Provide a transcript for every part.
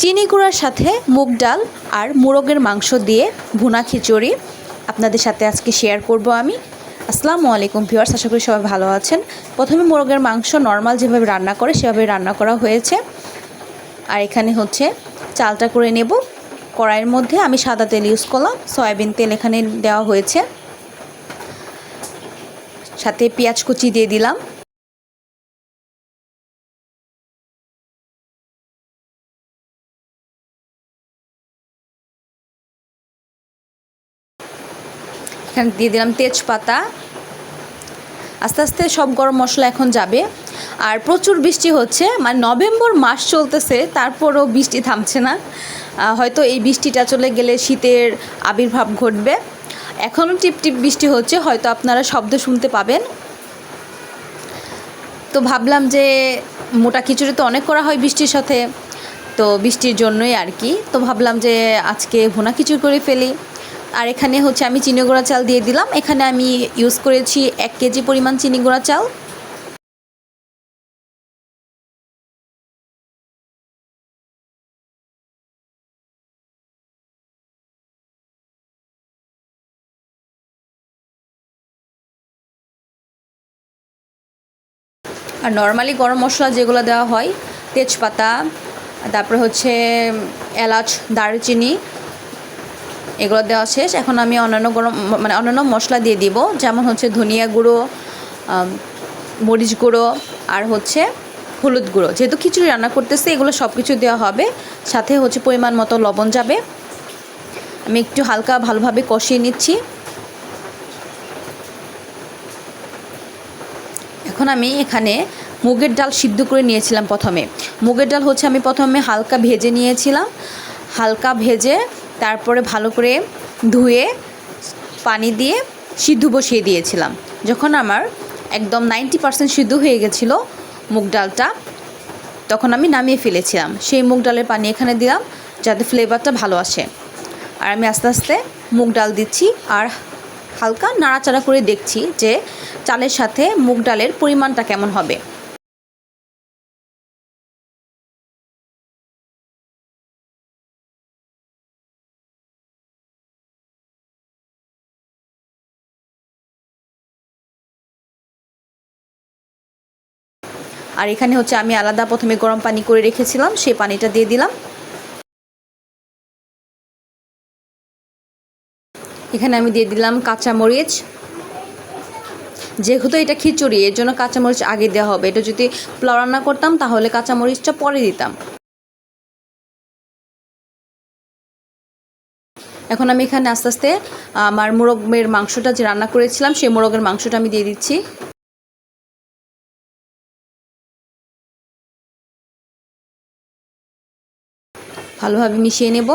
চিনি গুঁড়ার সাথে মুগ ডাল আর মুরগের মাংস দিয়ে ভুনা খিচুড়ি আপনাদের সাথে আজকে শেয়ার করব আমি। আসসালামু আলাইকুম ভিউয়ার্স, আশা করি সবাই ভালো আছেন। প্রথমে মোরগের মাংস নর্মাল যেভাবে রান্না করে, সেভাবে রান্না করা হয়েছে। আর এখানে হচ্ছে চালটা করে নেব। কড়াইয়ের মধ্যে আমি সাদা তেল ইউজ করলাম, সয়াবিন তেল এখানে দেওয়া হয়েছে। সাথে পেঁয়াজ কুচি দিয়ে দিলাম। এখানে দিয়ে দিলাম তেজপাতা। আস্তে আস্তে সব গরম মশলা এখন যাবে। আর প্রচুর বৃষ্টি হচ্ছে মানে নভেম্বর মাস চলতেছে, তারপরও বৃষ্টি থামছে না। হয়তো এই বৃষ্টিটা চলে গেলে শীতের আবির্ভাব ঘটবে। এখনও টিপ টিপ বৃষ্টি হচ্ছে, হয়তো আপনারা শব্দ শুনতে পাবেন। তো ভাবলাম যে মোটা খিচুড়ি তো অনেক করা হয় বৃষ্টির সাথে, তো বৃষ্টির জন্যই আর কি। তো ভাবলাম যে আজকে ভুনা খিচুড়ি করে ফেলি। আর এখানে হচ্ছে আমি চিনি গুঁড়া চাল দিয়ে দিলাম। এখানে আমি ইউজ করেছি এক কেজি পরিমাণ চিনি গুঁড়া চাল। আর নর্মালি গরম মশলা যেগুলো দেওয়া হয়, তেজপাতা, তারপরে হচ্ছে এলাচ, দারুচিনি এগুলো দেওয়া শেষ। এখন আমি অন্যান্য গরম মানে অন্যান্য মশলা দিয়ে দিব। যেমন হচ্ছে ধনিয়া গুঁড়ো মরিচ গুঁড়ো, আর হচ্ছে হলুদ গুঁড়ো। যেহেতু খিচুড়ি রান্না করতেছি, এগুলো সব কিছু দেওয়া হবে। সাথে হচ্ছে পরিমাণ মতো লবণ যাবে। আমি একটু হালকা ভালোভাবে কষিয়ে নিচ্ছি। এখন আমি এখানে মুগের ডাল সিদ্ধ করে নিয়েছিলাম প্রথমে। মুগের ডাল হচ্ছে আমি প্রথমে হালকা ভেজে নিয়েছিলাম। হালকা ভেজে তারপরে ভালো করে ধুয়ে পানি দিয়ে সিদ্ধ বসিয়ে দিয়েছিলাম। যখন আমার একদম নাইনটি পার্সেন্ট সিদ্ধ হয়ে গেছিল মুগ ডালটা, তখন আমি নামিয়ে ফেলেছিলাম। সেই মুগ ডালের পানি এখানে দিলাম যাতে ফ্লেভারটা ভালো আসে। আর আমি আস্তে আস্তে মুগ ডাল দিচ্ছি আর হালকা নাড়াচাড়া করে দেখছি যে চালের সাথে মুগ ডালের পরিমাণটা কেমন হবে। আর এখানে হচ্ছে আমি আলাদা প্রথমে গরম পানি করে রেখেছিলাম সেই পানিটা দিয়ে দিলাম। এখানে আমি দিয়ে দিলাম কাঁচামরিচ। যেহেতু এটা খিচুড়ি, এর জন্য কাঁচামরিচ আগে দেওয়া হবে। এটা যদি পোলাও রান্না করতাম, তাহলে কাঁচামরিচটা পরে দিতাম। এখন আমি এখানে আস্তে আস্তে আমার মোরগের মাংসটা যে রান্না করেছিলাম, সেই মোরগের মাংসটা আমি দিয়ে দিচ্ছি। ভালোভাবে মিশিয়ে নেব।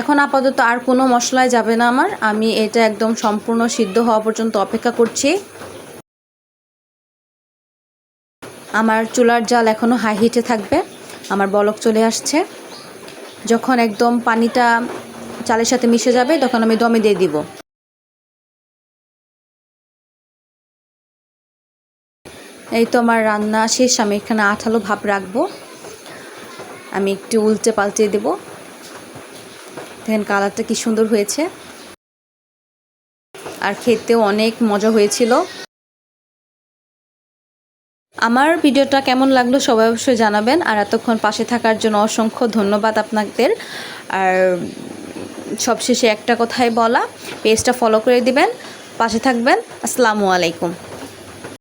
এখন আপাতত আর কোনো মশলায় যাবে না আমার। আমি এটা একদম সম্পূর্ণ সিদ্ধ হওয়া পর্যন্ত অপেক্ষা করছি। আমার চুলার জাল এখনও হাই হিটে থাকবে, আমার বলক চলে আসছে। যখন একদম পানিটা চালের সাথে মিশে যাবে, তখন আমি দমে দিয়ে দিব। এই তো আমার রান্না শেষ, আমি এখানে আঠালো ভাব রাখব। আমি একটু উল্টে পাল্টে দেবো। দেখেন কালারটা কি সুন্দর হয়েছে। আর খেতেও অনেক মজা হয়েছিল। আমার ভিডিওটা কেমন লাগল সবাই অবশ্যই জানাবেন। আর এতক্ষণ পাশে থাকার জন্য অসংখ্য ধন্যবাদ আপনাদের। আর সবশেষে একটা কথাই বলা, পেজটা ফলো করে দিবেন, পাশে থাকবেন। আসসালামু আলাইকুম।